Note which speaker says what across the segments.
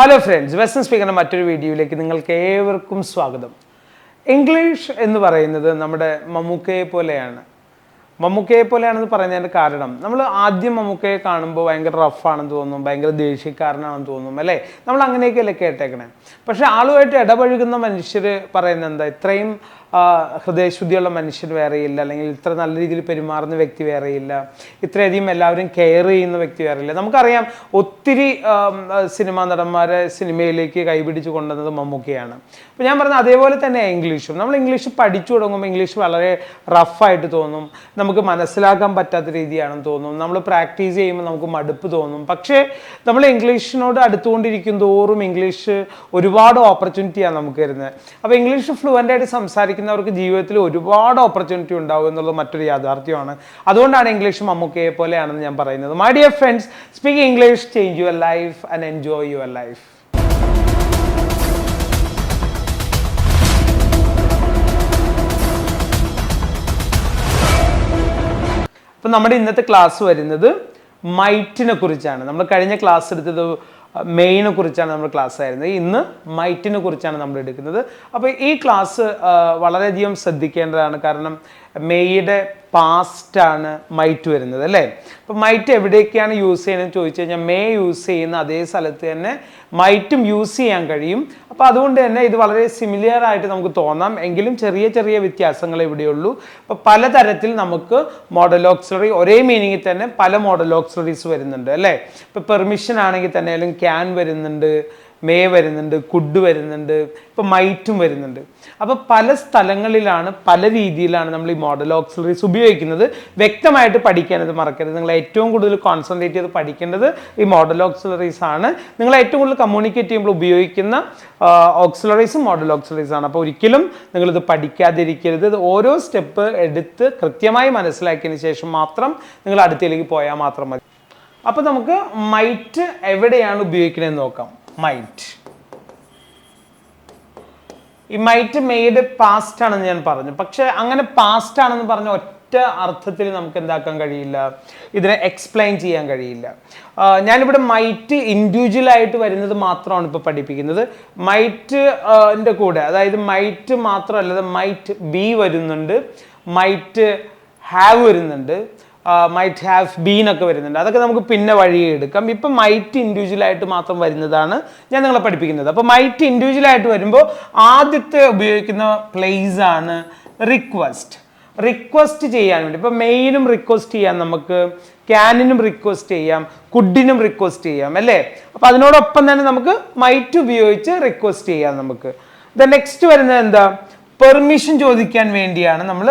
Speaker 1: Hello friends Western സ്പീക്കറിന്റെ മറ്റൊരു വീഡിയോയിലേക്ക് നിങ്ങൾക്ക് ഏവർക്കും സ്വാഗതം. ഇംഗ്ലീഷ് എന്ന് പറയുന്നത് നമ്മുടെ മമ്മൂക്കയെ പോലെയാണ്. മമ്മൂക്കയെ പോലെയാണെന്ന് പറയുന്നതിന്റെ കാരണം നമ്മൾ ആദ്യം മമ്മൂക്കയെ കാണുമ്പോൾ ഭയങ്കര റഫാണെന്ന് തോന്നും ഭയങ്കര ദേഷ്യക്കാരനാണെന്ന് തോന്നും അല്ലേ? നമ്മൾ അങ്ങനെയൊക്കെയല്ലേ കേട്ടേക്കണേ. പക്ഷെ ആളുമായിട്ട് ഇടപഴകുന്ന മനുഷ്യർ പറയുന്നത് എന്താ? ഇത്രയും ഹൃദയശുദ്ധിയുള്ള മനുഷ്യൻ വേറെയില്ല. അല്ലെങ്കിൽ ഇത്ര നല്ല രീതിയിൽ പെരുമാറുന്ന വ്യക്തി വേറെയില്ല. ഇത്രയധികം എല്ലാവരും കെയർ ചെയ്യുന്ന വ്യക്തി വേറെയില്ല. നമുക്കറിയാം ഒത്തിരി സിനിമാ നടന്മാരെ സിനിമയിലേക്ക് കൈപിടിച്ച് കൊണ്ടുവന്നത് മമ്മൂക്കയാണ്. അപ്പോൾ ഞാൻ പറഞ്ഞ അതേപോലെ തന്നെ ഇംഗ്ലീഷും. നമ്മൾ ഇംഗ്ലീഷ് പഠിച്ചു തുടങ്ങുമ്പോൾ ഇംഗ്ലീഷ് വളരെ റഫായിട്ട് തോന്നും. നമുക്ക് മനസ്സിലാക്കാൻ പറ്റാത്ത രീതിയാണെന്ന് തോന്നും. നമ്മൾ പ്രാക്ടീസ് ചെയ്യുമ്പോൾ നമുക്ക് മടുപ്പ് തോന്നും. പക്ഷേ നമ്മൾ ഇംഗ്ലീഷിനോട് അടുത്തുകൊണ്ടിരിക്കും തോറും ഇംഗ്ലീഷ് ഒരുപാട് ഓപ്പർച്യൂണിറ്റിയാണ് നമുക്ക് തരുന്നത്. അപ്പോൾ ഇംഗ്ലീഷ് ഫ്ലുവന്റ് ആയിട്ട് സംസാരിക്കുന്നവർക്ക് ജീവിതത്തിൽ ഒരുപാട് ഓപ്പർച്യൂണിറ്റി ഉണ്ടാവും എന്നുള്ളത് മറ്റൊരു യാഥാർത്ഥ്യമാണ്. അതുകൊണ്ടാണ് ഇംഗ്ലീഷ് മമ്മൂക്കയെ പോലെയാണെന്ന് ഞാൻ പറയുന്നത്. My dear friends speak English change your life and enjoy your life നമ്മുടെ ഇന്നത്തെ ക്ലാസ് വരുന്നത് മൈറ്റിനെ കുറിച്ചാണ്. നമ്മൾ കഴിഞ്ഞ ക്ലാസ് എടുത്തത് മെയിനെ കുറിച്ചാണ് നമ്മൾ ക്ലാസ് ആയിരുന്നത്. ഇന്ന് മൈറ്റിനെ കുറിച്ചാണ് നമ്മൾ എടുക്കുന്നത്. അപ്പോൾ ഈ ക്ലാസ് വളരെയധികം ശ്രദ്ധിക്കേണ്ടതാണ്. കാരണം മെയ്യുടെ പാസ്റ്റാണ് മൈറ്റ് വരുന്നത് അല്ലേ? അപ്പോൾ മൈറ്റ് എവിടെയൊക്കെയാണ് യൂസ് ചെയ്യുന്നത് ചോദിച്ചു കഴിഞ്ഞാൽ മേ യൂസ് ചെയ്യുന്ന അതേ സ്ഥലത്ത് തന്നെ മൈറ്റും യൂസ് ചെയ്യാൻ കഴിയും. അപ്പോൾ അതുകൊണ്ട് തന്നെ ഇത് വളരെ സിമിലിയർ ആയിട്ട് നമുക്ക് തോന്നാം. എങ്കിലും ചെറിയ ചെറിയ വ്യത്യാസങ്ങൾ ഇവിടെയുള്ളൂ. അപ്പോൾ പലതരത്തിൽ നമുക്ക് മോഡൽ ഓക്സിലറി ഒരേ മീനിങ്ങിൽ തന്നെ പല മോഡൽ ഓക്സിലറീസ് വരുന്നുണ്ട് അല്ലേ? ഇപ്പോൾ പെർമിഷൻ ആണെങ്കിൽ തന്നെ അല്ലെങ്കിൽ ക്യാൻ വരുന്നുണ്ട്. മേ വരുന്നുണ്ട് കുഡ് വരുന്നുണ്ട് ഇപ്പം മൈറ്റും വരുന്നുണ്ട്. അപ്പോൾ പല സ്ഥലങ്ങളിലാണ് പല രീതിയിലാണ് നമ്മൾ ഈ മോഡൽ ഓക്സിലറീസ് ഉപയോഗിക്കുന്നത്. വ്യക്തമായിട്ട് പഠിക്കാനത് മറക്കരുത്. നിങ്ങൾ ഏറ്റവും കൂടുതൽ കോൺസെൻട്രേറ്റ് ചെയ്ത് പഠിക്കേണ്ടത് ഈ മോഡൽ ഓക്സിലറീസ് ആണ്. നിങ്ങൾ ഏറ്റവും കൂടുതൽ കമ്മ്യൂണിക്കേറ്റ് ചെയ്യുമ്പോൾ ഉപയോഗിക്കുന്ന ഓക്സിലറീസും മോഡൽ ഓക്സിലറീസ് ആണ്. അപ്പോൾ ഒരിക്കലും നിങ്ങളിത് പഠിക്കാതിരിക്കരുത്. ഇത് ഓരോ സ്റ്റെപ്പ് എടുത്ത് കൃത്യമായി മനസ്സിലാക്കിയതിന് ശേഷം മാത്രം നിങ്ങൾ അടുത്തയിലേക്ക് പോയാൽ മാത്രം മതി. അപ്പോൾ നമുക്ക് മൈറ്റ് എവിടെയാണ് ഉപയോഗിക്കുന്നത് നോക്കാം. മൈറ്റ് ഈ മൈറ്റ് മെയ്ഡ് പാസ്റ്റ് ആണെന്ന് ഞാൻ പറഞ്ഞു. പക്ഷെ അങ്ങനെ പാസ്റ്റ് ആണെന്ന് പറഞ്ഞ ഒറ്റ അർത്ഥത്തിൽ നമുക്ക് എന്താക്കാൻ കഴിയില്ല. ഇതിനെ എക്സ്പ്ലെയിൻ ചെയ്യാൻ കഴിയില്ല. ഞാനിവിടെ മൈറ്റ് ഇൻഡിവിജ്വൽ ആയിട്ട് വരുന്നത് മാത്രമാണ് ഇപ്പോൾ പഠിപ്പിക്കുന്നത്. മൈറ്റ് ന്റെ കൂടെ അതായത് മൈറ്റ് മാത്രമല്ലാതെ മൈറ്റ് ബി വരുന്നുണ്ട്. മൈറ്റ് ഹാവ് വരുന്നുണ്ട്. മൈറ്റ് ഹാവ് ബീൻ ഒക്കെ വരുന്നുണ്ട്. അതൊക്കെ നമുക്ക് പിന്നെ വഴിയെ എടുക്കാം. ഇപ്പം മൈറ്റ് ഇൻഡിവിജ്വൽ ആയിട്ട് മാത്രം വരുന്നതാണ് ഞാൻ നിങ്ങളെ പഠിപ്പിക്കുന്നത്. അപ്പോൾ മൈറ്റ് ഇൻഡിവിജ്വൽ ആയിട്ട് വരുമ്പോൾ ആദ്യത്തെ ഉപയോഗിക്കുന്ന പ്ലേസ് ആണ് റിക്വസ്റ്റ് റിക്വസ്റ്റ് ചെയ്യാൻ വേണ്ടി. ഇപ്പോൾ മെയിനും റിക്വസ്റ്റ് ചെയ്യാം നമുക്ക്. ക്യാനിനും റിക്വസ്റ്റ് ചെയ്യാം. കുഡിനും റിക്വസ്റ്റ് ചെയ്യാം അല്ലേ? അപ്പോൾ അതിനോടൊപ്പം തന്നെ നമുക്ക് മൈറ്റ് ഉപയോഗിച്ച് റിക്വസ്റ്റ് ചെയ്യാം നമുക്ക്. ദ നെക്സ്റ്റ് വരുന്നത് എന്താ? പെർമിഷൻ ചോദിക്കാൻ വേണ്ടിയാണ് നമ്മൾ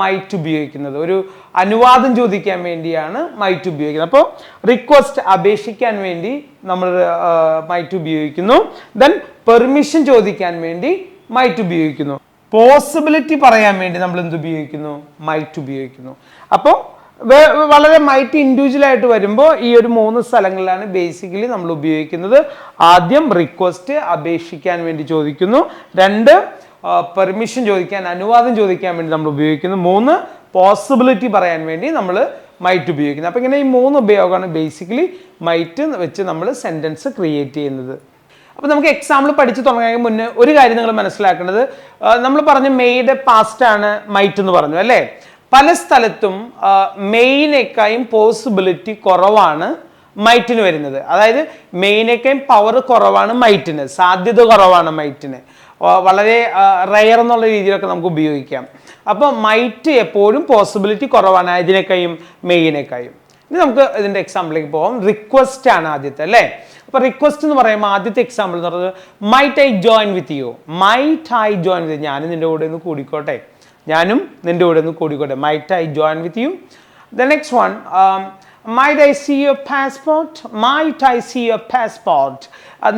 Speaker 1: മൈറ്റ് ഉപയോഗിക്കുന്നത്. ഒരു അനുവാദം ചോദിക്കാൻ വേണ്ടിയാണ് മൈറ്റ് ഉപയോഗിക്കുന്നത്. അപ്പോൾ റിക്വസ്റ്റ് അപേക്ഷിക്കാൻ വേണ്ടി നമ്മൾ മൈറ്റ് ഉപയോഗിക്കുന്നു. ദെൻ പെർമിഷൻ ചോദിക്കാൻ വേണ്ടി മൈറ്റ് ഉപയോഗിക്കുന്നു. പോസിബിലിറ്റി പറയാൻ വേണ്ടി നമ്മൾ എന്ത് ഉപയോഗിക്കുന്നു? മൈറ്റ് ഉപയോഗിക്കുന്നു. അപ്പോൾ വളരെ മൈറ്റ് ഇൻഡിവിജ്വൽ ആയിട്ട് വരുമ്പോൾ ഈ ഒരു മൂന്ന് സ്ഥലങ്ങളിലാണ് ബേസിക്കലി നമ്മൾ ഉപയോഗിക്കുന്നത്. ആദ്യം റിക്വസ്റ്റ് അപേക്ഷിക്കാൻ വേണ്ടി ചോദിക്കുന്നു. രണ്ട് പെർമിഷൻ ചോദിക്കാൻ അനുവാദം ചോദിക്കാൻ വേണ്ടി നമ്മൾ ഉപയോഗിക്കുന്നു. മൂന്ന് പോസിബിലിറ്റി പറയാൻ വേണ്ടി നമ്മൾ മൈറ്റ് ഉപയോഗിക്കുന്നത് അപ്പോൾ ഇങ്ങനെ ഈ മൂന്ന് ഉപയോഗമാണ് ബേസിക്കലി മൈറ്റ് വെച്ച് നമ്മൾ സെന്റൻസ് ക്രിയേറ്റ് ചെയ്യുന്നത്. അപ്പോൾ നമുക്ക് എക്സാമ്പിൾ പഠിച്ചു തുടങ്ങാൻ മുന്നേ ഒരു കാര്യം നിങ്ങൾ മനസ്സിലാക്കേണ്ടത് നമ്മൾ പറഞ്ഞ മെയ്ഡ് പാസ്റ്റ് ആണ് മൈറ്റ് എന്ന് പറഞ്ഞു അല്ലേ? പല സ്ഥലത്തും മെയിനേക്കായും പോസിബിലിറ്റി കുറവാണ് മൈറ്റിന് വരുന്നത്. അതായത് മെയിനേക്കായും പവർ കുറവാണ് മൈറ്റിന് സാധ്യത കുറവാണ് മൈറ്റിന് വളരെ റയർ എന്നുള്ള രീതിയിലൊക്കെ നമുക്ക് ഉപയോഗിക്കാം. അപ്പോൾ മൈറ്റ് എപ്പോഴും പോസിബിലിറ്റി കുറവാണ് ഇതിനേക്കായും മെയിനേക്കായും ഇനി നമുക്ക് ഇതിന്റെ എക്സാമ്പിളിലേക്ക് പോകാം റിക്വസ്റ്റ് ആണ് ആദ്യത്തെ അല്ലേ? അപ്പോൾ റിക്വസ്റ്റ് എന്ന് പറയുമ്പോൾ ആദ്യത്തെ എക്സാമ്പിൾ എന്ന് പറയുന്നത് might I join with you might I join with ഞാനും നിന്റെ കൂടെ ഒന്ന് കൂടിക്കോട്ടെ. ഞാനും നിന്റെ കൂടെ ഒന്ന് കൂടിക്കോട്ടെ. Might I join with you the next one might I see your passport might I see your passport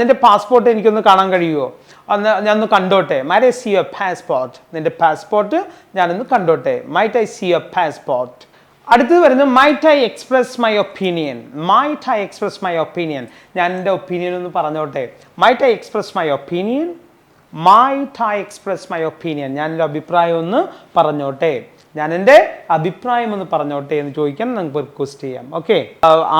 Speaker 1: നിന്റെ പാസ്പോർട്ട് എനിക്കൊന്ന് കാണാൻ കഴിയുമോ അന്ന് ഞാനൊന്ന് കണ്ടോട്ടെ. Might I see your passport നിന്റെ പാസ്പോർട്ട് ഞാനൊന്ന് കണ്ടോട്ടെ. Might I see your passport അടുത്തത് വരുന്നത് might I express my opinion might I express my opinion ഞാൻ എന്റെ ഒപ്പീനിയൻ ഒന്ന് പറഞ്ഞോട്ടെ. Might I express my opinion might I express my opinion ഞാൻ എന്റെ അഭിപ്രായം ഒന്ന് പറഞ്ഞോട്ടെ. ഞാൻ എന്റെ അഭിപ്രായം ഒന്ന് പറഞ്ഞോട്ടെ എന്ന് ചോദിക്കാൻ നമുക്ക് റിക്വസ്റ്റ് ചെയ്യാം. ഓക്കെ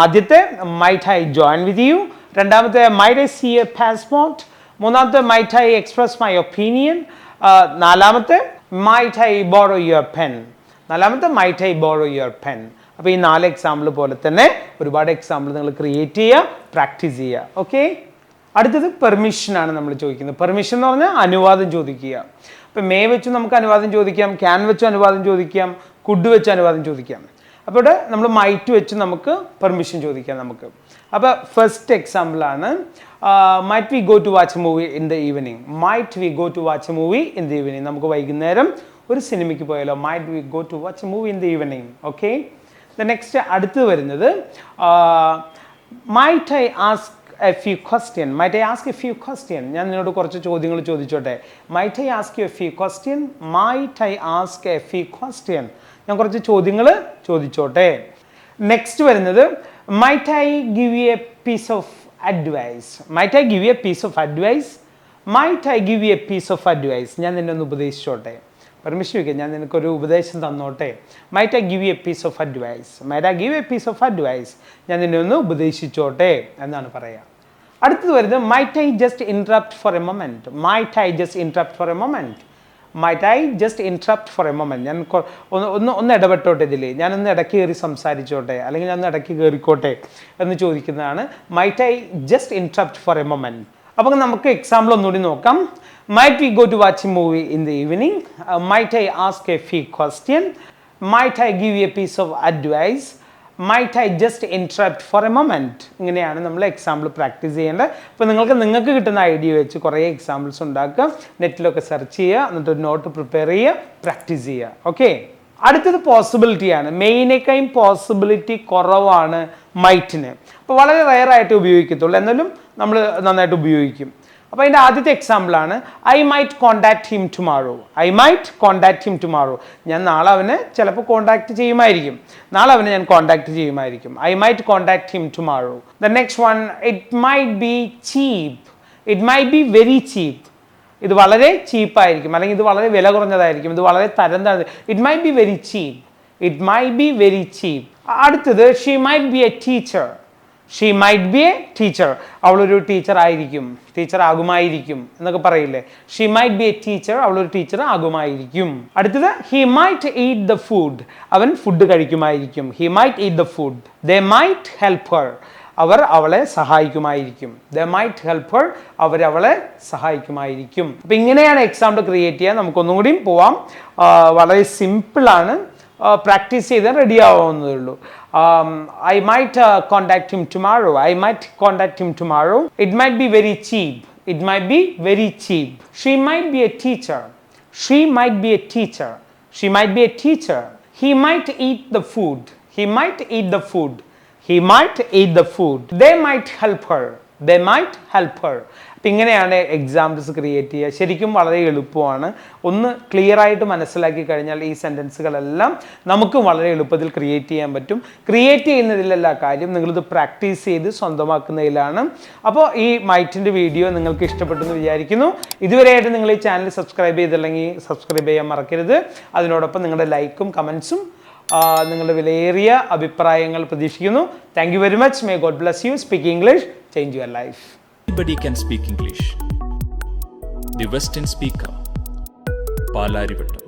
Speaker 1: ആദ്യത്തെ might I join with you രണ്ടാമത്തെ might I see a passport മൂന്നാമത്തെ might I express my opinion നാലാമത്തെ might I borrow your pen നാലാമത്തെ might I borrow your pen അപ്പോൾ ഈ നാല് എക്സാമ്പിൾ പോലെ തന്നെ ഒരുപാട് എക്സാമ്പിൾ നിങ്ങൾ ക്രിയേറ്റ് ചെയ്യുക പ്രാക്ടീസ് ചെയ്യുക. ഓക്കെ അടുത്തത് പെർമിഷനാണ് നമ്മൾ ചോദിക്കുന്നത്. പെർമിഷൻ എന്ന് പറഞ്ഞാൽ അനുവാദം ചോദിക്കുക. അപ്പോൾ മേ വെച്ച് നമുക്ക് അനുവാദം ചോദിക്കാം ക്യാൻ വെച്ച് അനുവാദം ചോദിക്കാം കുഡ് വെച്ച് അനുവാദം ചോദിക്കാം. അപ്പോൾ ഇവിടെ നമ്മൾ മൈറ്റ് വെച്ച് നമുക്ക് പെർമിഷൻ ചോദിക്കാം നമുക്ക്. അപ്പോൾ ഫസ്റ്റ് എക്സാമ്പിളാണ് might we go to watch movie in the evening might we go to watch movie in the evening നമുക്ക് വൈകുന്നേരം ഒരു സിനിമയ്ക്ക് പോയാലോ? Might we go to watch movie in the evening okay the next അടുത്ത് വരുന്നത് might I ask a few question might I ask a few question ഞാൻ നിന്നോട് കുറച്ച് ചോദ്യങ്ങൾ ചോദിച്ചോട്ടെ. Might I ask you a few question might I ask a few question ഞാൻ കുറച്ച് ചോദ്യങ്ങൾ ചോദിച്ചോട്ടെ. നെക്സ്റ്റ് വരുന്നത് might I give you a piece of advice might I give you a piece of advice might I give you a piece of advice ഞാൻ നിന്നെ ഒന്ന് ഉപദേശിച്ചോട്ടെ. Permission വയ്ക്കാം ഞാൻ നിനക്കൊരു ഉപദേശം തന്നോട്ടെ. Might I give a piece of advice might I give a piece of advice ഞാൻ നിന്നെ ഒന്ന് ഉപദേശിച്ചോട്ടെ എന്നാണ് പറയുക അടുത്തത് വരുന്നത് might I just interrupt for a moment might I just interrupt for a moment might I just interrupt for a moment ഞാൻ ഒന്ന് ഒന്ന് ഒന്ന് ഇടപെട്ടോട്ടെ ഇതിൽ ഞാനൊന്ന് ഇടയ്ക്ക് കയറി സംസാരിച്ചോട്ടെ അല്ലെങ്കിൽ ഞാൻ ഒന്ന് ഇടയ്ക്ക് കയറിക്കോട്ടെ എന്ന് ചോദിക്കുന്നതാണ്. Might I just interrupt for a moment അപ്പം നമുക്ക് എക്സാമ്പിൾ ഒന്നുകൂടി നോക്കാം. Might watch a movie in the evening? Uh, might I ask a few questions? Might I give you a piece of advice? Might I just interrupt for a moment ഇങ്ങനെയാണ് നമ്മൾ example practice ചെയ്യേണ്ടത്. അപ്പോൾ നിങ്ങൾക്ക് നിങ്ങൾക്ക് കിട്ടുന്ന idea വെച്ച് കുറേ examples ഉണ്ടാക്കുക. നെറ്റിലൊക്കെ സെർച്ച് ചെയ്യുക. എന്നിട്ട് ഒരു നോട്ട് പ്രിപ്പയർ ചെയ്യുക. പ്രാക്ടീസ് ചെയ്യുക. ഓക്കെ അടുത്തത് പോസിബിലിറ്റിയാണ് മെയിനേക്കായും പോസിബിലിറ്റി കുറവാണ് മൈറ്റിന് അപ്പോൾ വളരെ റയറായിട്ട് ഉപയോഗിക്കത്തുള്ളൂ. എന്നാലും നമ്മൾ നന്നായിട്ട് ഉപയോഗിക്കും. അപ്പോൾ അതിന്റെ ആദ്യത്തെ എക്സാമ്പിളാണ് I might contact him tomorrow I might contact him tomorrow ഞാൻ നാളെ അവനെ ചിലപ്പോൾ കോണ്ടാക്ട് ചെയ്യുമായിരിക്കും. നാളെ അവനെ ഞാൻ contact ചെയ്യുമായിരിക്കും. I might contact him tomorrow the next one it might be cheap it might be very cheap ഇത് വളരെ ചീപ്പായിരിക്കും അല്ലെങ്കിൽ ഇത് വളരെ വില കുറഞ്ഞതായിരിക്കും. ഇത് വളരെ തരം താഴ്ന്ന it might be very cheap it might be very cheap അടുത്തത് she might be a teacher she might be a teacher അവളൊരു ടീച്ചർ ആയിരിക്കും. ടീച്ചർ ആകുമായിരിക്കും എന്നൊക്കെ പറയില്ലേ? She might be a teacher അവളൊരു ടീച്ചർ ആകുമായിരിക്കും. അടുത്തത് he might eat the food അവൻ food കഴിക്കുമായിരിക്കും. He might eat the food they might help her അവർ അവളെ സഹായിക്കുമായിരിക്കും. ദ മൈറ്റ് ഹെൽപ്പ് അവർ അവളെ സഹായിക്കുമായിരിക്കും. അപ്പം ഇങ്ങനെയാണ് എക്സാമ്പിൾ ക്രിയേറ്റ് ചെയ്യാൻ. നമുക്കൊന്നും കൂടിയും പോവാം. വളരെ സിമ്പിളാണ് പ്രാക്ടീസ് ചെയ്താൽ റെഡി ആവുന്നതേ ഉള്ളൂ. um, I might uh, contact him tomorrow. I might contact him tomorrow. It might be very cheap. It might be very cheap. She might be a teacher. She might be a teacher. She might be a teacher. He might eat the food. He might eat the food. He might eat the food. They might help her. They might help her അപ്പം ഇങ്ങനെയാണ് examples create ചെയ്യുക. ശരിക്കും വളരെ എളുപ്പമാണ്. ഒന്ന് clear ആയിട്ട് മനസ്സിലാക്കി കഴിഞ്ഞാൽ ഈ സെന്റൻസുകളെല്ലാം നമുക്ക് വളരെ എളുപ്പത്തിൽ ക്രിയേറ്റ് ചെയ്യാൻ പറ്റും. ക്രിയേറ്റ് ചെയ്യുന്നതിലല്ല കാര്യം നിങ്ങളിത് പ്രാക്ടീസ് ചെയ്ത് സ്വന്തമാക്കുന്നതിലാണ്. അപ്പോൾ ഈ മൈറ്റിന്റെ വീഡിയോ നിങ്ങൾക്ക് ഇഷ്ടപ്പെട്ടെന്ന് വിചാരിക്കുന്നു. ഇതുവരെയായിട്ട് നിങ്ങൾ ഈ ചാനൽ സബ്സ്ക്രൈബ് ചെയ്തില്ലെങ്കിൽ സബ്സ്ക്രൈബ് ചെയ്യാൻ മറക്കരുത്. അതിനോടൊപ്പം നിങ്ങളുടെ ലൈക്കും കമൻസും നിങ്ങളുടെ വിലയേറിയ അഭിപ്രായങ്ങൾ പ്രതീക്ഷിക്കുന്നു. Thank you very much may God bless you speak English change your life
Speaker 2: speak English. The Western Speaker. Palarivattom